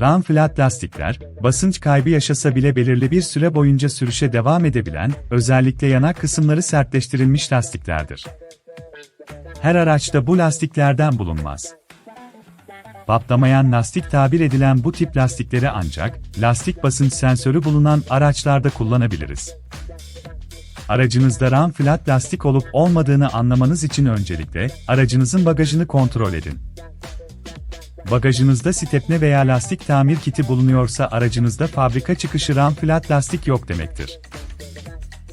Run flat lastikler, basınç kaybı yaşasa bile belirli bir süre boyunca sürüşe devam edebilen, özellikle yanak kısımları sertleştirilmiş lastiklerdir. Her araçta bu lastiklerden bulunmaz. Patlamayan lastik tabir edilen bu tip lastikleri ancak, lastik basınç sensörü bulunan araçlarda kullanabiliriz. Aracınızda run flat lastik olup olmadığını anlamanız için öncelikle, aracınızın bagajını kontrol edin. Bagajınızda stepne veya lastik tamir kiti bulunuyorsa aracınızda fabrika çıkışı ram flat lastik yok demektir.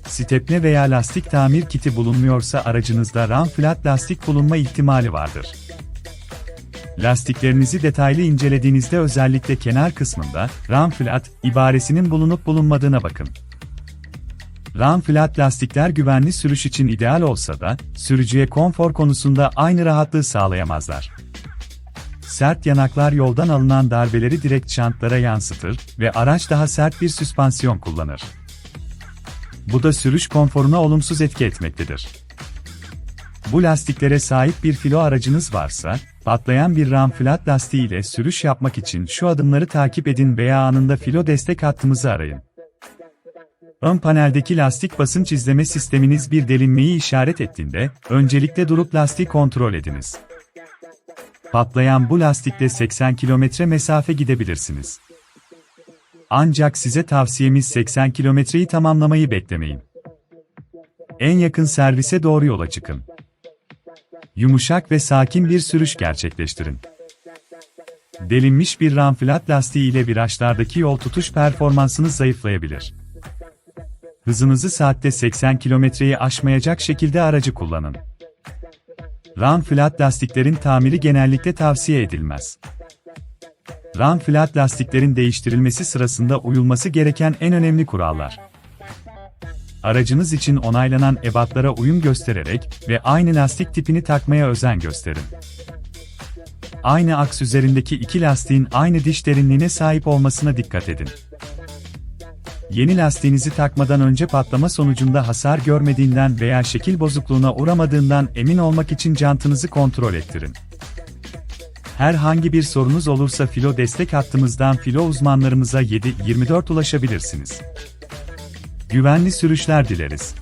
Stepne veya lastik tamir kiti bulunmuyorsa aracınızda ram flat lastik bulunma ihtimali vardır. Lastiklerinizi detaylı incelediğinizde özellikle kenar kısmında ram flat ibaresinin bulunup bulunmadığına bakın. Ram flat lastikler güvenli sürüş için ideal olsa da sürücüye konfor konusunda aynı rahatlığı sağlayamazlar. Sert yanaklar yoldan alınan darbeleri direkt çantlara yansıtır ve araç daha sert bir süspansiyon kullanır. Bu da sürüş konforuna olumsuz etki etmektedir. Bu lastiklere sahip bir filo aracınız varsa, patlayan bir ram flat lastiği ile sürüş yapmak için şu adımları takip edin veya anında filo destek hattımızı arayın. Ön paneldeki lastik basınç izleme sisteminiz bir delinmeyi işaret ettiğinde, öncelikle durup lastiği kontrol ediniz. Patlayan bu lastikle 80 kilometre mesafe gidebilirsiniz. Ancak size tavsiyemiz 80 kilometreyi tamamlamayı beklemeyin. En yakın servise doğru yola çıkın. Yumuşak ve sakin bir sürüş gerçekleştirin. Delinmiş bir ram flat lastiği ile virajlardaki yol tutuş performansınız zayıflayabilir. Hızınızı saatte 80 kilometreyi aşmayacak şekilde aracı kullanın. Run flat lastiklerin tamiri genellikle tavsiye edilmez. Run flat lastiklerin değiştirilmesi sırasında uyulması gereken en önemli kurallar. Aracınız için onaylanan ebatlara uyum göstererek ve aynı lastik tipini takmaya özen gösterin. Aynı aks üzerindeki iki lastiğin aynı diş derinliğine sahip olmasına dikkat edin. Yeni lastiğinizi takmadan önce patlama sonucunda hasar görmediğinden veya şekil bozukluğuna uğramadığından emin olmak için jantınızı kontrol ettirin. Herhangi bir sorunuz olursa filo destek hattımızdan filo uzmanlarımıza 7-24 ulaşabilirsiniz. Güvenli sürüşler dileriz.